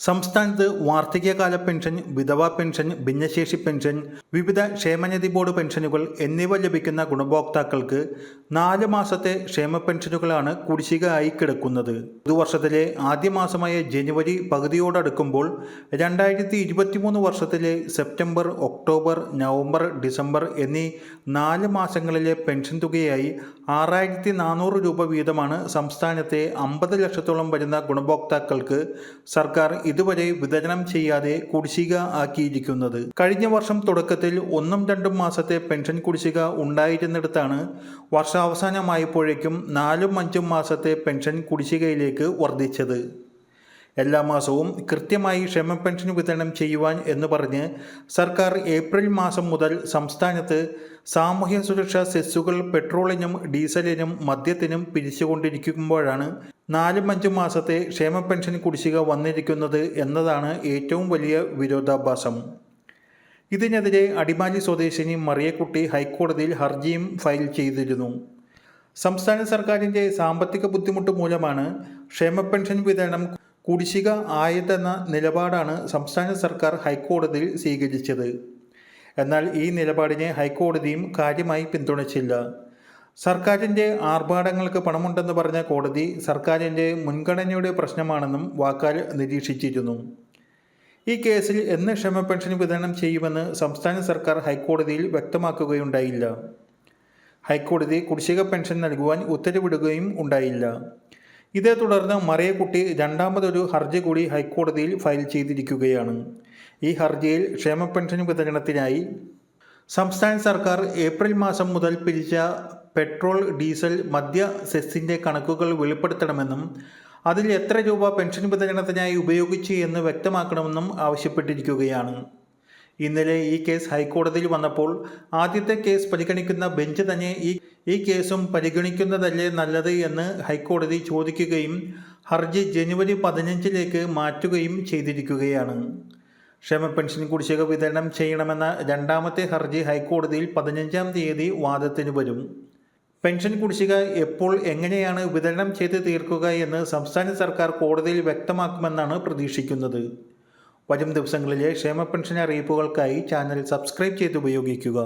സംസ്ഥാനത്ത് വാർദ്ധക്യകാല പെൻഷൻ വിധവാ പെൻഷൻ ഭിന്നശേഷി പെൻഷൻ വിവിധ ക്ഷേമനിധി ബോർഡ് പെൻഷനുകൾ എന്നിവ ലഭിക്കുന്ന ഗുണഭോക്താക്കൾക്ക് നാല് മാസത്തെ ക്ഷേമ പെൻഷനുകളാണ് കുടിശ്ശികയായി കിടക്കുന്നത്. പുതുവർഷത്തിലെ ആദ്യ മാസമായ ജനുവരി പകുതിയോടടുക്കുമ്പോൾ രണ്ടായിരത്തി ഇരുപത്തിമൂന്ന് വർഷത്തിലെ സെപ്റ്റംബർ ഒക്ടോബർ നവംബർ ഡിസംബർ എന്നീ നാല് മാസങ്ങളിലെ പെൻഷൻ തുകയായി ആറായിരത്തി നാനൂറ് രൂപ വീതമാണ് സംസ്ഥാനത്തെ അമ്പത് ലക്ഷത്തോളം വരുന്ന ഗുണഭോക്താക്കൾക്ക് സർക്കാർ ഇതുവരെ വിതരണം ചെയ്യാതെ കുടിശ്ശിക ആക്കിയിരിക്കുന്നത്. കഴിഞ്ഞ വർഷം തുടക്കത്തിൽ ഒന്നും രണ്ടും മാസത്തെ പെൻഷൻ കുടിശ്ശിക ഉണ്ടായിരുന്നിടത്താണ് വർഷാവസാനമായപ്പോഴേക്കും നാലും അഞ്ചും മാസത്തെ പെൻഷൻ കുടിശ്ശികയിലേക്ക് വർദ്ധിച്ചത്. എല്ലാ മാസവും കൃത്യമായി ക്ഷേമ പെൻഷൻ വിതരണം ചെയ്യുവാൻ എന്ന് പറഞ്ഞ് സർക്കാർ ഏപ്രിൽ മാസം മുതൽ സംസ്ഥാനത്ത് സാമൂഹ്യ സുരക്ഷാ സെസ്സുകൾ പെട്രോളിനും ഡീസലിനും മദ്യത്തിനും പിരിച്ചുകൊണ്ടിരിക്കുമ്പോഴാണ് നാലും അഞ്ചും മാസത്തെ ക്ഷേമ പെൻഷൻ കുടിശ്ശിക വന്നിരിക്കുന്നത് എന്നതാണ് ഏറ്റവും വലിയ വിരോധാഭാസം. ഇതിനെതിരെ അടിമാലി സ്വദേശിനി മറിയക്കുട്ടി ഹൈക്കോടതിയിൽ ഹർജിയും ഫയൽ ചെയ്തിരുന്നു. സംസ്ഥാന സർക്കാരിന്റെ സാമ്പത്തിക ബുദ്ധിമുട്ട് മൂലമാണ് ക്ഷേമ പെൻഷൻ വിതരണം കുടിശ്ശിക ആയതെന്ന നിലപാടാണ് സംസ്ഥാന സർക്കാർ ഹൈക്കോടതിയിൽ സ്വീകരിച്ചത്. എന്നാൽ ഈ നിലപാടിനെ ഹൈക്കോടതിയും കാര്യമായി പിന്തുണച്ചില്ല. സർക്കാരിന്റെ ആർഭാടങ്ങൾക്ക് പണമുണ്ടെന്ന് പറഞ്ഞ കോടതി സർക്കാരിന്റെ മുൻഗണനയുടെ പ്രശ്നമാണെന്നും വാക്കാൽ നിരീക്ഷിച്ചിരുന്നു. ഈ കേസിൽ എന്ന് ക്ഷമ പെൻഷൻ വിതരണം ചെയ്യുമെന്ന് സംസ്ഥാന സർക്കാർ ഹൈക്കോടതിയിൽ വ്യക്തമാക്കുകയുണ്ടായില്ല. ഹൈക്കോടതി കുടിശ്ശിക പെൻഷൻ നൽകുവാൻ ഉത്തരവിടുകയും ഉണ്ടായില്ല. ഇതേ തുടർന്ന് മറിയക്കുട്ടി രണ്ടാമതൊരു ഹർജി കൂടി ഹൈക്കോടതിയിൽ ഫയൽ ചെയ്തിരിക്കുകയാണ്. ഈ ഹർജിയിൽ ക്ഷേമ പെൻഷൻ വിതരണത്തിനായി സംസ്ഥാന സർക്കാർ ഏപ്രിൽ മാസം മുതൽ പിരിച്ച പെട്രോൾ ഡീസൽ മദ്യ സെസ്സിന്റെ കണക്കുകൾ വെളിപ്പെടുത്തണമെന്നും അതിൽ എത്ര രൂപ പെൻഷൻ വിതരണത്തിനായി ഉപയോഗിച്ചു എന്ന് വ്യക്തമാക്കണമെന്നും ആവശ്യപ്പെട്ടിരിക്കുകയാണ്. ഇന്നലെ ഈ കേസ് ഹൈക്കോടതിയിൽ വന്നപ്പോൾ ആദ്യത്തെ കേസ് പരിഗണിക്കുന്ന ബെഞ്ച് തന്നെ ഈ ഈ കേസും പരിഗണിക്കുന്നതല്ലേ നല്ലത് എന്ന് ഹൈക്കോടതി ചോദിക്കുകയും ഹർജി ജനുവരി പതിനഞ്ചിലേക്ക് മാറ്റുകയും ചെയ്തിരിക്കുകയാണ്. ക്ഷേമ പെൻഷൻ കുടിശ്ശിക വിതരണം ചെയ്യണമെന്ന രണ്ടാമത്തെ ഹർജി ഹൈക്കോടതിയിൽ പതിനഞ്ചാം തീയതി വാദത്തിന് വരും. പെൻഷൻ കുടിശ്ശിക എപ്പോൾ എങ്ങനെയാണ് വിതരണം ചെയ്ത് തീർക്കുക എന്ന് സംസ്ഥാന സർക്കാർ കോടതിയിൽ വ്യക്തമാക്കുമെന്നാണ് പ്രതീക്ഷിക്കുന്നത്. വരും ദിവസങ്ങളിലെ ക്ഷേമ പെൻഷൻ അറിയിപ്പുകൾക്കായി ചാനൽ സബ്സ്ക്രൈബ് ചെയ്ത് ഉപയോഗിക്കുക.